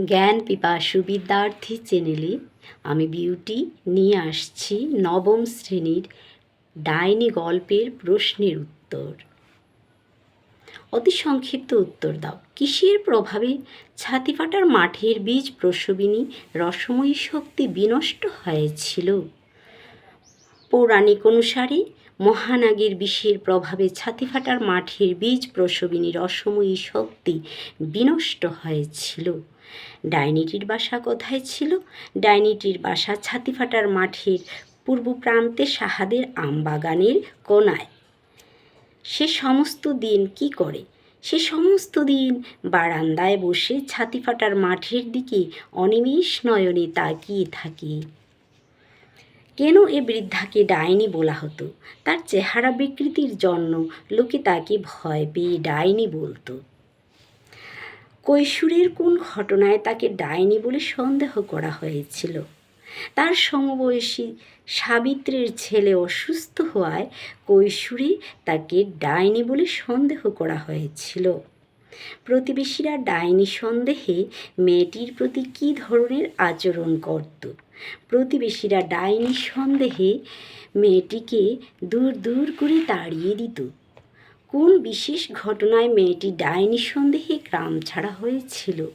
জ্ঞান পিপাসু বিদ্যার্থী চ্যানেলে আমি বিউটি নিয়ে আসছি নবম শ্রেণির ডাইনি গল্পের প্রশ্নের উত্তর। অতি সংক্ষিপ্ত উত্তর দাও। কিসের প্রভাবে ছাতি ফাটার মাঠের বীজ প্রসবিনী রসময়ী শক্তি বিনষ্ট হয়েছিল? পৌরাণিক অনুসারে মহানাগের বিষের প্রভাবে ছাতি ফাটার মাঠের বীজ প্রসবিনীর অসময়ী শক্তি বিনষ্ট হয়েছিল। ডাইনিটির বাসা কোথায় ছিল? ডাইনিটির বাসা ছাতি ফাটার মাঠের পূর্ব প্রান্তে সাহাদের আমবাগানের কোনায়। সে সমস্ত দিন কি করে? সে সমস্ত দিন বারান্দায় বসে ছাতি ফাটার মাঠের দিকে অনিমেষ নয়নে তাকিয়ে থাকে। কেন এ বৃদ্ধাকে ডাইনি বলা হতো? তার চেহারা বিকৃতির জন্য লোকে তাকে ভয় পেয়ে ডাইনি বলতো। কৈশোরের কোন ঘটনায় তাকে ডাইনি বলে সন্দেহ করা হয়েছিল? তার সমবয়সী সাবিত্রীর ছেলে অসুস্থ হওয়ায় কৈশোরে তাকে ডাইনি বলে সন্দেহ করা হয়েছিল। প্রতিবেশীরা ডাইনি সন্দেহে মেয়েটির প্রতি কী ধরনের আচরণ করত? প্রতিবেশীরা ডাইনি সন্দেহে মেয়েটিকে দূর দূর করে তাড়িয়ে দিত। কোন বিশেষ ঘটনায় মেয়েটি ডাইনি সন্দেহে গ্রাম ছাড়া হয়েছিল?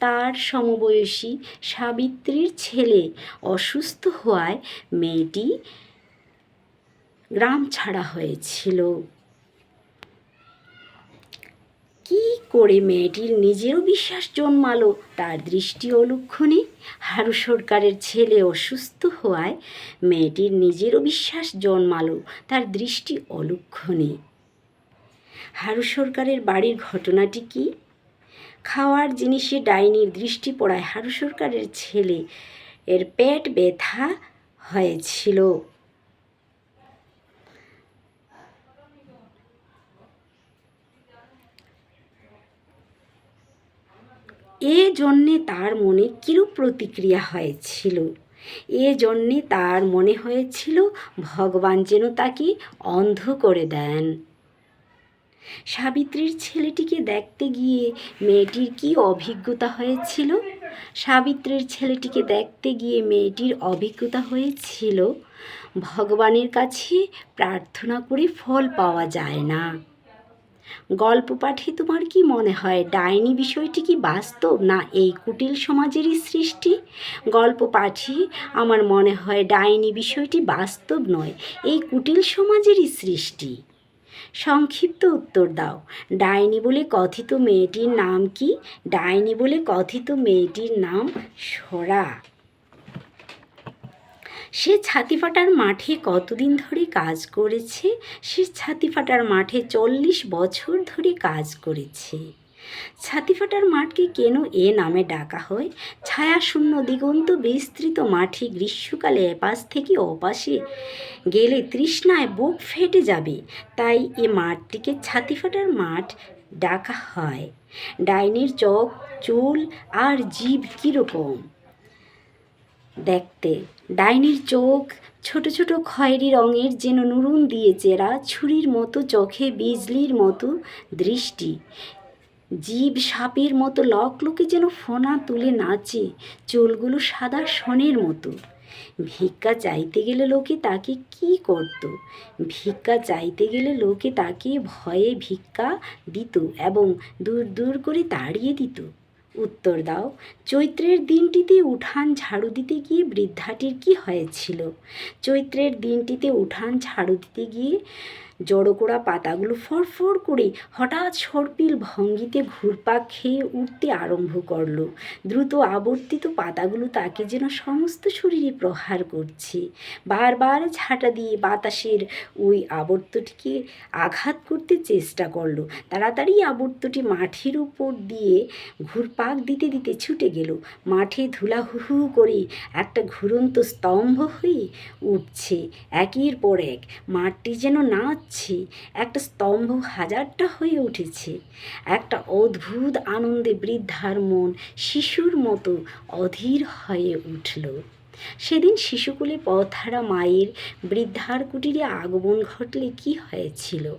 তার সমবয়সী সাবিত্রীর ছেলে অসুস্থ হওয়ায় মেয়েটি গ্রাম ছাড়া হয়েছিল কি করে মেয়েটির নিজেরও বিশ্বাস জন্মালো, তার দৃষ্টি অলক্ষণে হারু সরকারের ছেলে অসুস্থ হওয়ায় মেয়েটির নিজেরও বিশ্বাস জন্মালো, তার দৃষ্টি অলক্ষণে হারু সরকারের বাড়ির ঘটনাটি কি? খাওয়ার জিনিসে ডাইনির দৃষ্টি পড়ায় হারু সরকারের ছেলে এর পেট ব্যথা হয়েছিল। এ জন্যে তার মনে কিরূপ প্রতিক্রিয়া হয়েছিল? এ জন্যে তার মনে হয়েছিল, ভগবান যেন তাকে অন্ধ করে দেন। সাবিত্রীর ছেলেটিকে দেখতে গিয়ে মেয়েটির কি অভিজ্ঞতা হয়েছিল? সাবিত্রীর ছেলেটিকে দেখতে গিয়ে মেয়েটির অভিজ্ঞতা হয়েছিল, ভগবানের কাছে প্রার্থনা করে ফল পাওয়া যায় না। গল্প পাঠে তোমার কি মনে হয়? ডাইনি বিষয়টি কি বাস্তব না এই কুটিল সমাজেরই সৃষ্টি? গল্প পাঠে আমার মনে হয় ডাইনি বিষয়টি বাস্তব নয়, এই কুটিল সমাজেরই সৃষ্টি। সংক্ষিপ্ত উত্তর দাও। ডাইনি বলে কথিত মেয়েটির নাম কি? ডাইনি বলে কথিত মেয়েটির নাম সরা। সে ছাতি ফাটার মাঠে কতদিন ধরে কাজ করেছে? সে ছাতি ফাটার মাঠে চল্লিশ বছর ধরে কাজ করেছে। ছাতি ফাটার মাঠকে কেন এ নামে ডাকা হয়? ছায়াশূন্য দিগন্ত বিস্তৃত মাঠে গ্রীষ্মকালে এপাশ থেকে অপাশে গেলে তৃষ্ণায় বুক ফেটে যাবে। তাই এ মাঠটিকে ছাতি ফাটার মাঠ ডাকা হয়। ডাইনির চোখ, চুল আর জীব কীরকম? দেখতে ডাইনির চোখ ছোট ছোট খয়েরি রঙের যেন নুরুন দিয়ে চেরা ছুরির মতো চোখে বিজলির মতো দৃষ্টি। জীব সাপের মতো লকলকে যেন ফোনা তুলে নাচে চুলগুলো সাদা সনের মতো। ভিক্ষা চাইতে গেলে লোকে তাকে কি করত? ভিক্ষা চাইতে গেলে লোকে তাকে ভয়ে ভিক্ষা দিত এবং দূর দূর করে তাড়িয়ে দিত। উত্তর দাও। চৈত্রের দিনটিতে উঠান ঝাড়ু দিতে গিয়ে বৃদ্ধাটির কি হয়েছিল? চৈত্রের দিনটিতে উঠান ঝাড়ু দিতে গিয়ে জড়ো করা পাতাগুলো ফরফর করে হঠাৎ সর্পিল ভঙ্গিতে ঘুরপাক খেয়ে উঠতে আরম্ভ করল। দ্রুত আবর্তিত পাতাগুলো তাকে যেন সমস্ত শরীরে প্রহার করছে। বারবার ঝাঁটা দিয়ে বাতাসের ওই আবর্তটিকে আঘাত করতে চেষ্টা করল। তাড়াতাড়ি আবর্তটি মাঠের উপর দিয়ে ঘুরপাক দিতে দিতে ছুটে গেল। মাঠে ধুলা ধুলাহুহু করে একটা ঘুরন্ত স্তম্ভ হয়ে উঠছে। একের পর এক মাঠটি যেন নাচ হচ্ছে একটা স্তম্ভ হাজারটা হয়ে উঠেছে। একটা অদ্ভুত আনন্দে বৃদ্ধার মন শিশুর মতো অধীর হয়ে উঠল। সেদিন শিশুকুলে পথহারা মায়ের বৃদ্ধার কুটিরে আগমন ঘটলে কি হয়েছিল?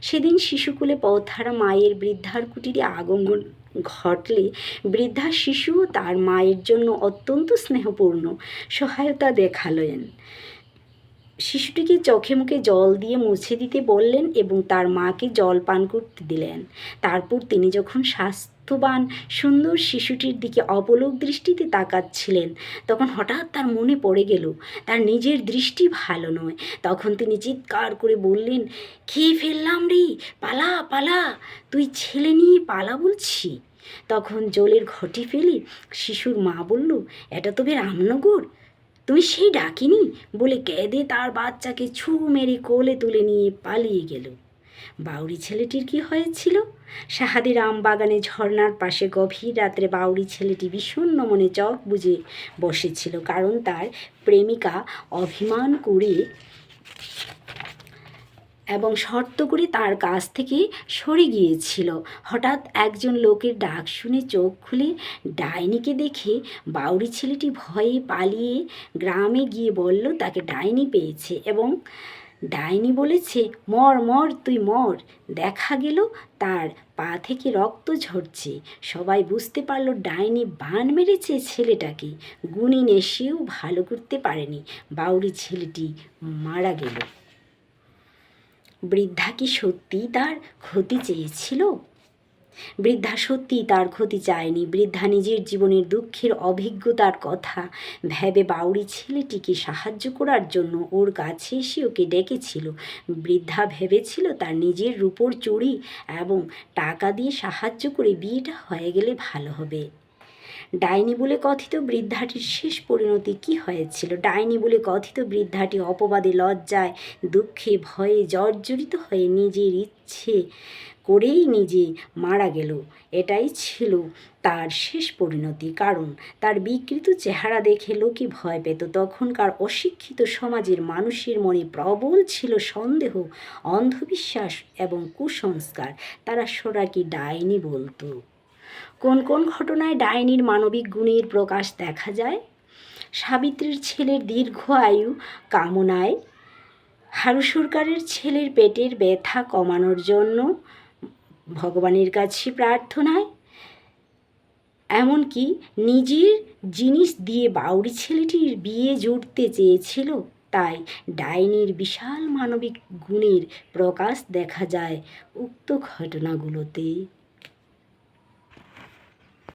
সেদিন শিশুকুলে পথহারা মায়ের বৃদ্ধার কুটিরে আগমন ঘটলে বৃদ্ধা শিশুও তার মায়ের জন্য অত্যন্ত স্নেহপূর্ণ সহায়তা দেখালেন। শিশুটিকে চোখে মুখে জল দিয়ে মুছে দিতে বললেন এবং তার মাকে জল পান করতে দিলেন। তারপর তিনি যখন স্বাস্থ্যবান, সুন্দর শিশুটির দিকে অপলক দৃষ্টিতে তাকাচ্ছিলেন, তখন হঠাৎ তার মনে পড়ে গেল, তার নিজের দৃষ্টি ভালো নয়। তখন তিনি চিৎকার করে বললেন, খেয়ে ফেললাম রে, পালা পালা, তুই ছেলে নিয়ে পালা বলছি? তখন জলের ঘটি ফেলে শিশুর মা বলল, এটা তো তবে রামনগর তুমি সেই ডাকিনি বলে কেঁদে তার বাচ্চাকে ছু মেরে কোলে তুলে নিয়ে পালিয়ে গেল। বাউরি ছেলেটির কি হয়েছিল? সাহাদি রাম বাগানে ঝর্নার পাশে গভীর রাত্রে বাউরি ছেলেটি বিষণ্ন মনে চোখ বুঝে বসেছিল, কারণ তার প্রেমিকা অভিমান করে এবং শর্ত করে তার কাছ থেকে সরে গিয়েছিল। হঠাৎ একজন লোকের ডাক শুনে চোখ খুলে ডাইনিকে দেখে বাউরি ছেলেটি ভয়ে পালিয়ে গ্রামে গিয়ে বলল, তাকে ডাইনি পেয়েছে। এবং ডাইনি বলেছে, মর মর, তুই মর। দেখা গেল, তার পা থেকে রক্ত ঝরছে। সবাই বুঝতে পারল, ডাইনি বান মেরেছে ছেলেটাকে। গুণিন এসেও ভালো করতে পারেনি। বাউরি ছেলেটি মারা গেল। বৃদ্ধা কি সত্যিই তার ক্ষতি চেয়েছিল? বৃদ্ধা সত্যিই তার ক্ষতি চায়নি। বৃদ্ধা নিজের জীবনের দুঃখের অভিজ্ঞতার কথা ভেবে বাউরি ছেলেটিকে সাহায্য করার জন্য ওর কাছে এসে ওকে ডেকেছিল। বৃদ্ধা ভেবেছিল তার নিজের রূপোর চুরি এবং টাকা দিয়ে সাহায্য করে বিয়েটা হয়ে গেলে ভালো হবে। ডাইনি বলে কথিত বৃদ্ধাটির শেষ পরিণতি কি হয়েছিল? ডাইনি বলে কথিত বৃদ্ধাটি অপবাদে লজ্জায়, দুঃখে, ভয়ে জর্জরিত হয়ে নিজের ইচ্ছে করেই নিজে মারা গেল। এটাই ছিল তার শেষ পরিণতি। কারণ তার বিকৃত চেহারা দেখে লোকে ভয় পেত। তখনকার অশিক্ষিত সমাজের মানুষের মনে প্রবল ছিল সন্দেহ, অন্ধবিশ্বাস এবং কুসংস্কার। তারা সোরাকি ডাইনি বলতো। কোন কোন ঘটনায় ডাইনির মানবিক গুণের প্রকাশ দেখা যায়? সাবিত্রীর ছেলের দীর্ঘ আয়ু কামনায়, হারু সরকারের ছেলের পেটের ব্যথা কমানোর জন্য ভগবানের কাছে প্রার্থনায়, এমনকি নিজের জিনিস দিয়ে বাউরি ছেলেটির বিয়ে জুড়তে চেয়েছিল, তাই ডাইনির বিশাল মানবিক গুণের প্রকাশ দেখা যায় উক্ত ঘটনাগুলোতে।